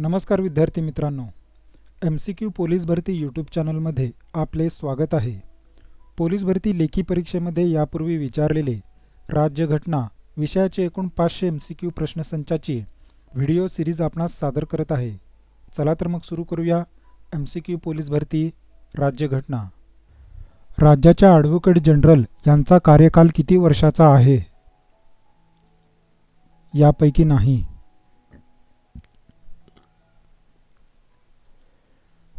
नमस्कार विद्यार्थी मित्रांनो. एम सी क्यू पोलीस भरती यूट्यूब चॅनलमध्ये आपले स्वागत आहे. पोलीस भरती लेखी परीक्षेमध्ये यापूर्वी विचारलेले राज्यघटना विषयाचे एकूण पाचशे एम सी क्यू प्रश्नसंचाची व्हिडिओ सिरीज आपणास सादर करत आहे. चला तर मग सुरू करूया एम सी क्यू पोलीस भरती राज्यघटना राज्याच्या ॲडव्होकेट जनरल यांचा कार्यकाल किती वर्षाचा आहे? यापैकी नाही.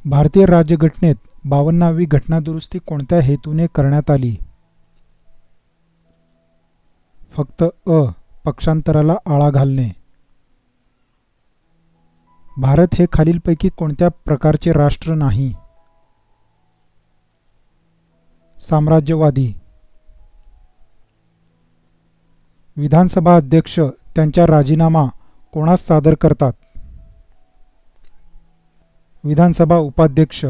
भारतीय राज्यघटनेत बावन्नावी घटनादुरुस्ती कोणत्या हेतूने करण्यात आली? फक्त अ पक्षांतराला आळा घालणे. भारत हे खालीलपैकी कोणत्या प्रकारचे राष्ट्र नाही? साम्राज्यवादी. विधानसभा अध्यक्ष त्यांचा राजीनामा कोणास सादर करतात? विधानसभा उपाध्यक्ष.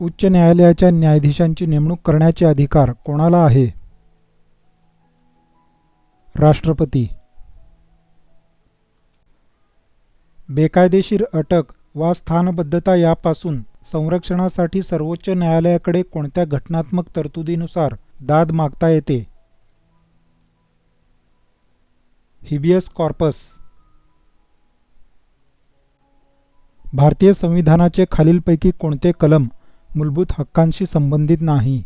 उच्च न्यायालयाच्या न्यायाधीशांची नेमणूक करण्याचे अधिकार कोणाला आहे? राष्ट्रपती. बेकायदेशीर अटक वा स्थानबद्धता यापासून संरक्षणासाठी सर्वोच्च न्यायालयाकडे कोणत्या घटनात्मक तरतुदीनुसार दाद मागता येते? Habeas corpus. भारतीय संविधानाचे खालीलपैकी कोणते कलम मूलभूत हक्कांशी संबंधित नाही?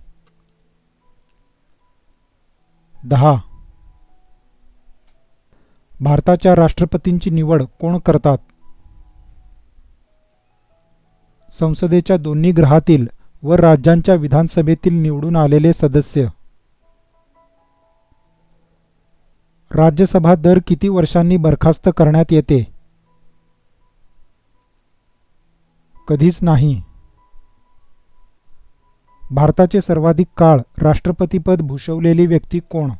दहा. भारताच्या राष्ट्रपतींची निवड कोण करतात? संसदेच्या दोन्ही ग्रहातील व राज्यांच्या विधानसभेतील निवडून आलेले सदस्य. राज्यसभा दर किती वर्षांनी बरखास्त करण्यात येते? कधीच नाही. भारताचे सर्वाधिक काळ राष्ट्रपतीपद भूषवलेली व्यक्ती कोण?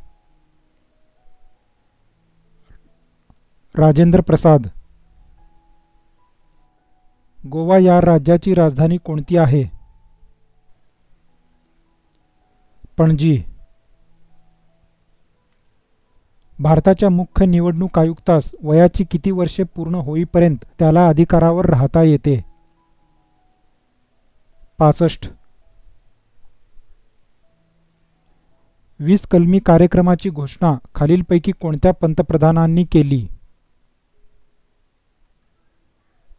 राजेंद्र प्रसाद. गोवा या राज्याची राजधानी कोणती आहे? पणजी. भारताच्या मुख्य निवडणूक आयुक्तास वयाची किती वर्षे पूर्ण होईपर्यंत त्याला अधिकारावर राहता येते? पासष्ट. वीस कलमी कार्यक्रमाची घोषणा खालीलपैकी कोणत्या पंतप्रधानांनी केली?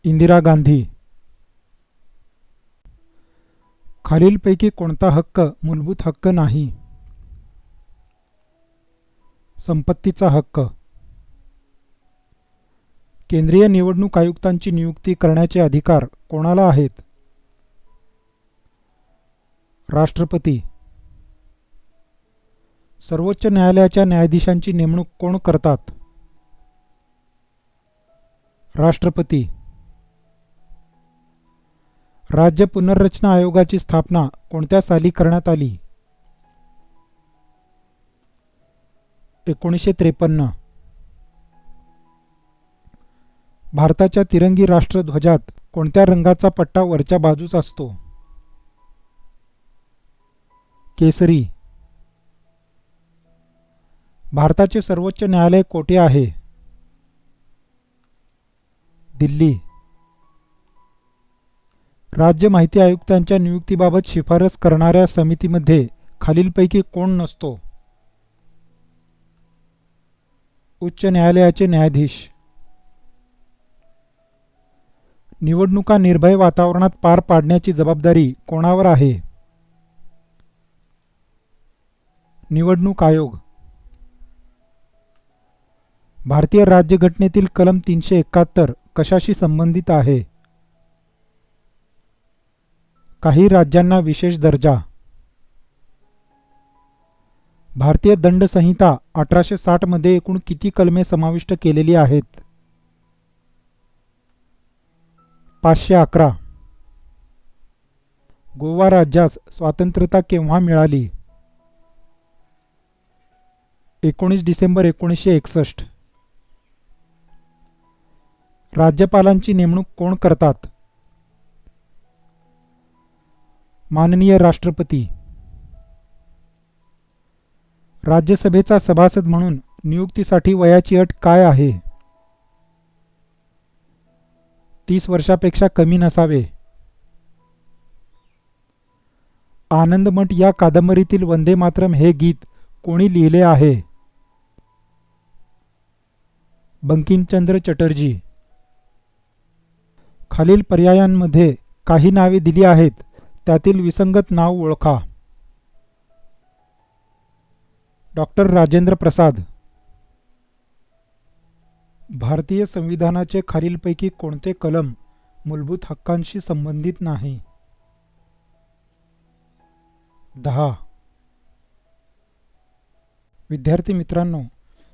इंदिरा गांधी. खालीलपैकी कोणता हक्क मूलभूत हक्क नाही? संपत्तीचा हक्क. केंद्रीय निवडणूक आयुक्तांची नियुक्ती करण्याचे अधिकार कोणाला आहेत? राष्ट्रपती. सर्वोच्च न्यायालयाच्या न्यायाधीशांची नेमणूक कोण करतात? राष्ट्रपती. राज्य पुनर्रचना आयोगाची स्थापना कोणत्या साली करण्यात आली? एकोणीसशे त्रेपन्न. भारताच्या तिरंगी राष्ट्रध्वजात कोणत्या रंगाचा पट्टा वरच्या बाजूस असतो? केसरी. भारताचे सर्वोच्च न्यायालय कोठे आहे? दिल्ली. राज्य माहिती आयुक्तांच्या नियुक्तीबाबत शिफारस करणाऱ्या समितीमध्ये खालीलपैकी कोण नसतो? उच्च न्यायालयाचे न्यायाधीश. निवडणुका निर्भय वातावरणात पार पाडण्याची जबाबदारी कोणावर आहे? निवडणूक आयोग. भारतीय राज्यघटनेतील कलम तीनशे एकाहत्तर कशाशी संबंधित आहे? काही राज्यांना विशेष दर्जा. भारतीय दंड संहिता अठराशे साठमध्ये एकूण किती कलमे समाविष्ट केलेली आहेत? पाचशे अकरा. गोवा राज्यास स्वातंत्र्यता केव्हा मिळाली? एकोणीस डिसेंबर एकोणीसशे एकसष्ट. राज्यपालांची नेमणूक कोण करतात? माननीय राष्ट्रपती. राज्यसभेचा सभासद म्हणून नियुक्तीसाठी वयाची अट काय आहे? तीस वर्षापेक्षा कमी नसावे. आनंदमठ या कादंबरीतील वंदे मातरम हे गीत कोणी लिहिले आहे? बंकिमचंद्र चटर्जी. खालील पर्यायांमध्ये काही नावे दिली आहेत. त्यातील विसंगत नाव ओळखा. डॉक्टर राजेंद्र प्रसाद. भारतीय संविधानाचे खालीलपैकी कोणते कलम मूलभूत हक्कांशी संबंधित नाही? दहा. विद्यार्थी मित्रांनो